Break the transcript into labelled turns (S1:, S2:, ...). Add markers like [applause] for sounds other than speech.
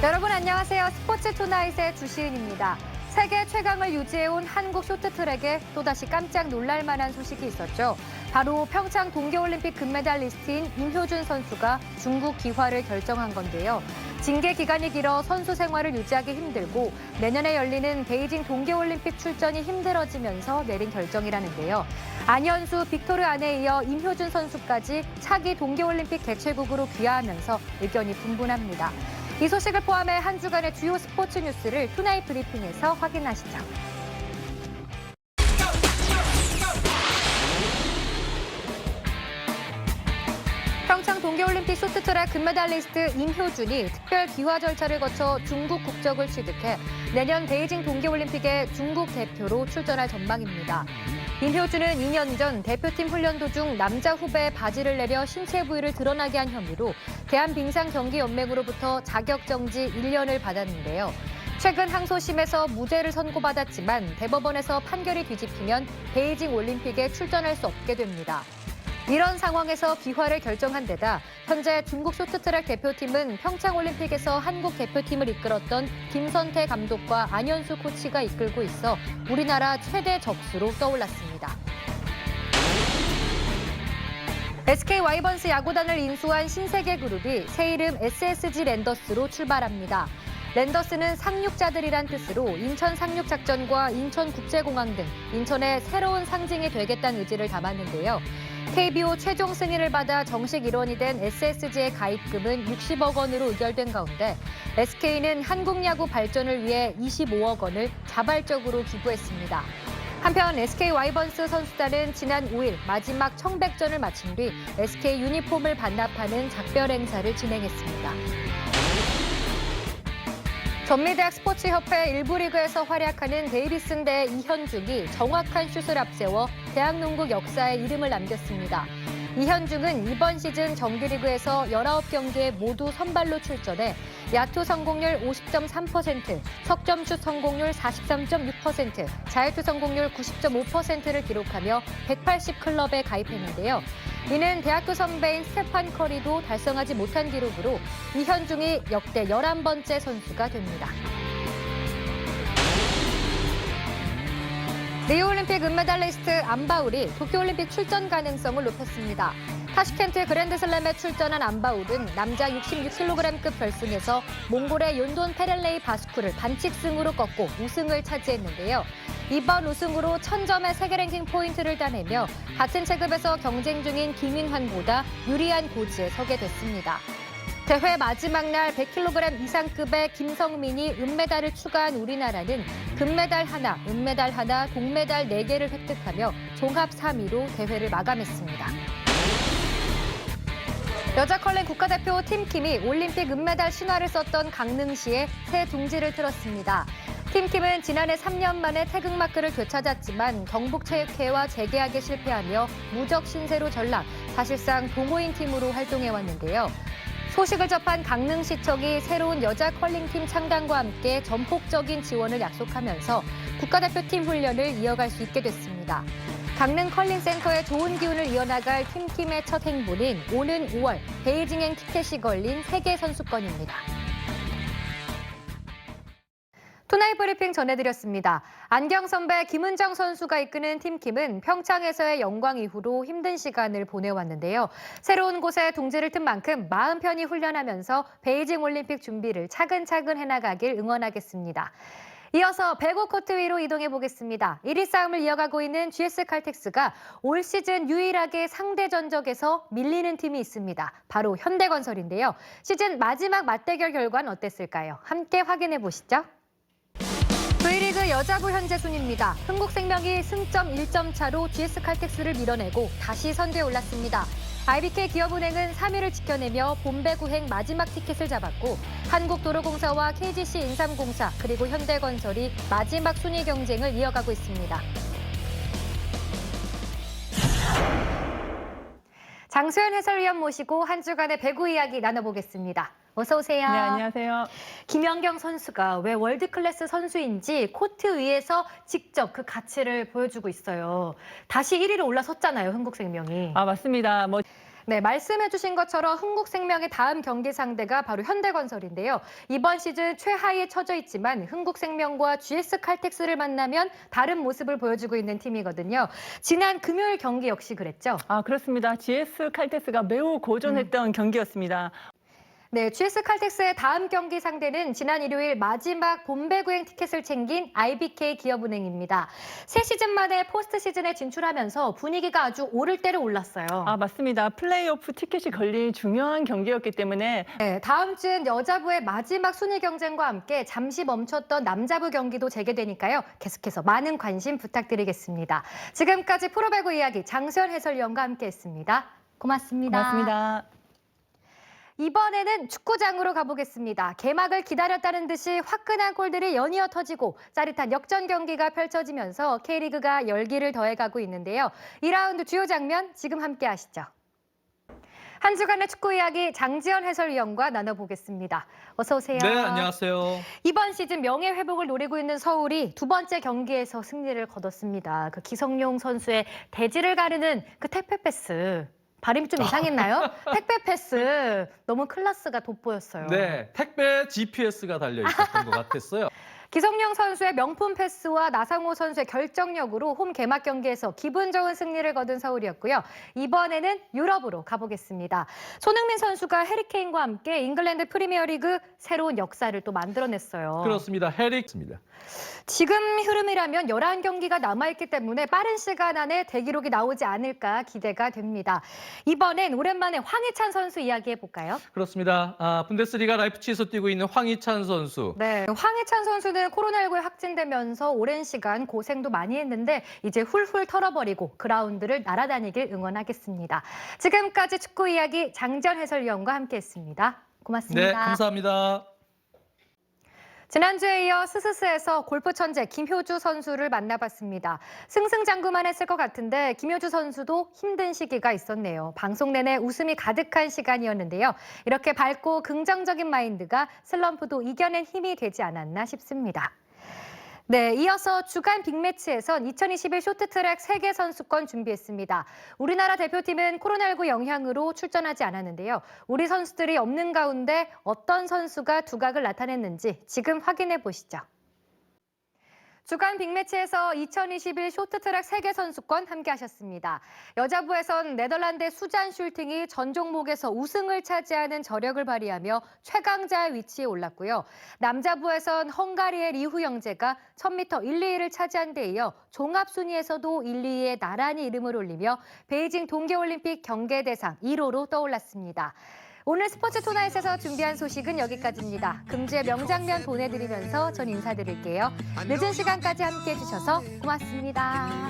S1: 여러분 안녕하세요. 스포츠 투나잇의 주시은입니다. 세계 최강을 유지해온 한국 쇼트트랙에 또다시 깜짝 놀랄 만한 소식이 있었죠. 바로 평창 동계올림픽 금메달리스트인 임효준 선수가 중국 귀화를 결정한 건데요. 징계 기간이 길어 선수 생활을 유지하기 힘들고 내년에 열리는 베이징 동계올림픽 출전이 힘들어지면서 내린 결정이라는데요. 안현수, 빅토르 안에 이어 임효준 선수까지 차기 동계올림픽 개최국으로 귀화하면서 의견이 분분합니다. 이 소식을 포함해 한 주간의 주요 스포츠 뉴스를 투나잇 브리핑에서 확인하시죠. 올림픽 쇼트트랙 금메달리스트 임효준이 특별 귀화 절차를 거쳐 중국 국적을 취득해 내년 베이징 동계올림픽에 중국 대표로 출전할 전망입니다. 임효준은 2년 전 대표팀 훈련 도중 남자 후배의 바지를 내려 신체 부위를 드러나게 한 혐의로 대한빙상경기연맹으로부터 자격정지 1년을 받았는데요. 최근 항소심에서 무죄를 선고받았지만 대법원에서 판결이 뒤집히면 베이징 올림픽에 출전할 수 없게 됩니다. 이런 상황에서 귀화를 결정한 데다 현재 중국 쇼트트랙 대표팀은 평창올림픽에서 한국 대표팀을 이끌었던 김선태 감독과 안현수 코치가 이끌고 있어 우리나라 최대 적수로 떠올랐습니다. SK 와이번스 야구단을 인수한 신세계 그룹이 새 이름 SSG 랜더스로 출발합니다. 랜더스는 상륙자들이란 뜻으로 인천 상륙작전과 인천국제공항 등 인천의 새로운 상징이 되겠다는 의지를 담았는데요. KBO 최종 승인을 받아 정식 일원이 된 SSG의 가입금은 60억 원으로 의결된 가운데 SK는 한국 야구 발전을 위해 25억 원을 자발적으로 기부했습니다. 한편 SK 와이번스 선수단은 지난 5일 마지막 청백전을 마친 뒤 SK 유니폼을 반납하는 작별 행사를 진행했습니다. 전미대학 스포츠협회 일부 리그에서 활약하는 데이비슨 대 이현중이 정확한 슛을 앞세워 대학 농구 역사에 이름을 남겼습니다. 이현중은 이번 시즌 정규리그에서 19경기에 모두 선발로 출전해 야투 성공률 50.3%, 석점슛 성공률 43.6%, 자유투 성공률 90.5%를 기록하며 180 클럽에 가입했는데요. 이는 대학교 선배인 스테판 커리도 달성하지 못한 기록으로 이현중이 역대 11번째 선수가 됩니다. 리우올림픽 은메달리스트 안바울이 도쿄올림픽 출전 가능성을 높였습니다. 타슈켄트 그랜드슬램에 출전한 안바울은 남자 66kg급 결승에서 몽골의 윤돈 페렐레이 바스쿠를 반칙승으로 꺾고 우승을 차지했는데요. 이번 우승으로 1000점의 세계 랭킹 포인트를 따내며 같은 체급에서 경쟁 중인 김인환보다 유리한 고지에 서게 됐습니다. 대회 마지막 날 100kg 이상급의 김성민이 은메달을 추가한 우리나라는 금메달 하나, 은메달 하나, 동메달 4개를 획득하며 종합 3위로 대회를 마감했습니다. 여자 컬링 국가대표 팀킴이 올림픽 은메달 신화를 썼던 강릉시에 새 둥지를 틀었습니다. 팀킴은 지난해 3년 만에 태극마크를 되찾았지만 경북체육회와 재계약에 실패하며 무적 신세로 전락, 사실상 동호인 팀으로 활동해왔는데요. 소식을 접한 강릉시청이 새로운 여자 컬링팀 창단과 함께 전폭적인 지원을 약속하면서 국가대표팀 훈련을 이어갈 수 있게 됐습니다. 강릉 컬링센터의 좋은 기운을 이어나갈 팀킴의 첫 행보는 오는 5월 베이징행 티켓이 걸린 세계 선수권입니다. 투나잇 브리핑 전해드렸습니다. 안경 선배 김은정 선수가 이끄는 팀킴은 평창에서의 영광 이후로 힘든 시간을 보내왔는데요. 새로운 곳에 동지를 튼 만큼 마음 편히 훈련하면서 베이징 올림픽 준비를 차근차근 해나가길 응원하겠습니다. 이어서 배구 코트 위로 이동해 보겠습니다. 1위 싸움을 이어가고 있는 GS 칼텍스가 올 시즌 유일하게 상대 전적에서 밀리는 팀이 있습니다. 바로 현대건설인데요. 시즌 마지막 맞대결 결과는 어땠을까요? 함께 확인해 보시죠. V리그 여자부 현재 순입니다. 흥국생명이 승점 1점 차로 GS 칼텍스를 밀어내고 다시 선두에 올랐습니다. IBK 기업은행은 3위를 지켜내며 본배구행 마지막 티켓을 잡았고 한국도로공사와 KGC 인삼공사 그리고 현대건설이 마지막 순위 경쟁을 이어가고 있습니다. 장소연 해설위원 모시고 한 주간의 배구 이야기 나눠보겠습니다. 어서 오세요.
S2: 네, 안녕하세요.
S1: 김연경 선수가 왜 월드클래스 선수인지 코트 위에서 직접 그 가치를 보여주고 있어요. 다시 1위로 올라섰잖아요, 흥국생명이.
S2: 아, 맞습니다. 뭐
S1: 네, 말씀해주신 것처럼 흥국생명의 다음 경기 상대가 바로 현대건설인데요. 이번 시즌 최하위에 처져 있지만 흥국생명과 GS칼텍스를 만나면 다른 모습을 보여주고 있는 팀이거든요. 지난 금요일 경기 역시 그랬죠.
S2: 아, 그렇습니다. GS 칼텍스가 매우 고전했던 경기였습니다.
S1: 네, GS 칼텍스의 다음 경기 상대는 지난 일요일 마지막 본배구행 티켓을 챙긴 IBK 기업은행입니다. 새 시즌 만에 포스트 시즌에 진출하면서 분위기가 아주 오를 대로 올랐어요.
S2: 아, 맞습니다. 플레이오프 티켓이 걸린 중요한 경기였기 때문에
S1: 네, 다음 주엔 여자부의 마지막 순위 경쟁과 함께 잠시 멈췄던 남자부 경기도 재개되니까요. 계속해서 많은 관심 부탁드리겠습니다. 지금까지 프로배구 이야기 장수현 해설위원과 함께했습니다. 고맙습니다.
S2: 고맙습니다.
S1: 이번에는 축구장으로 가보겠습니다. 개막을 기다렸다는 듯이 화끈한 골들이 연이어 터지고 짜릿한 역전 경기가 펼쳐지면서 K리그가 열기를 더해가고 있는데요. 2라운드 주요 장면 지금 함께 하시죠. 한 주간의 축구 이야기 장지현 해설위원과 나눠보겠습니다. 어서 오세요.
S3: 네, 안녕하세요.
S1: 이번 시즌 명예 회복을 노리고 있는 서울이 두 번째 경기에서 승리를 거뒀습니다. 그 기성용 선수의 대지를 가르는 그 택배 패스. 발음이 좀 이상했나요? [laughs] 택배 패스 너무 클라스가 돋보였어요.
S3: 네, 택배 GPS가 달려 있었던 것 같았어요.
S1: 기성용 선수의 명품 패스와 나상호 선수의 결정력으로 홈 개막 경기에서 기분 좋은 승리를 거둔 서울이었고요. 이번에는 유럽으로 가보겠습니다. 손흥민 선수가 해리케인과 함께 잉글랜드 프리미어리그 새로운 역사를 또 만들어냈어요.
S3: 그렇습니다. 헤릭입니다.
S1: 지금 흐름이라면 11경기가 남아있기 때문에 빠른 시간 안에 대기록이 나오지 않을까 기대가 됩니다. 이번엔 오랜만에 황희찬 선수 이야기해볼까요?
S3: 그렇습니다. 아, 분데스리가 라이프치히에서 뛰고 있는 황희찬 선수.
S1: 네, 황희찬 선수는 코로나19에 확진되면서 오랜 시간 고생도 많이 했는데 이제 훌훌 털어버리고 그라운드를 날아다니길 응원하겠습니다. 지금까지 축구 이야기 장전 해설위원과 함께했습니다. 고맙습니다.
S3: 네, 감사합니다.
S1: 지난주에 이어 스스스에서 골프 천재 김효주 선수를 만나봤습니다. 승승장구만 했을 것 같은데 김효주 선수도 힘든 시기가 있었네요. 방송 내내 웃음이 가득한 시간이었는데요. 이렇게 밝고 긍정적인 마인드가 슬럼프도 이겨낸 힘이 되지 않았나 싶습니다. 네, 이어서 주간 빅매치에선 2021 쇼트트랙 세계 선수권 준비했습니다. 우리나라 대표팀은 코로나19 영향으로 출전하지 않았는데요. 우리 선수들이 없는 가운데 어떤 선수가 두각을 나타냈는지 지금 확인해 보시죠. 주간 빅매치에서 2021 쇼트트랙 세계 선수권 함께 하셨습니다. 여자부에선 네덜란드의 수잔 슐팅이 전 종목에서 우승을 차지하는 저력을 발휘하며 최강자의 위치에 올랐고요. 남자부에선 헝가리의 리후 영재가 1000m 1, 2위를 차지한 데 이어 종합 순위에서도 1, 2위에 나란히 이름을 올리며 베이징 동계올림픽 경계 대상 1호로 떠올랐습니다. 오늘 스포츠 토나잇에서 준비한 소식은 여기까지입니다. 금주의 명장면 보내드리면서 전 인사드릴게요. 늦은 시간까지 함께해 주셔서 고맙습니다.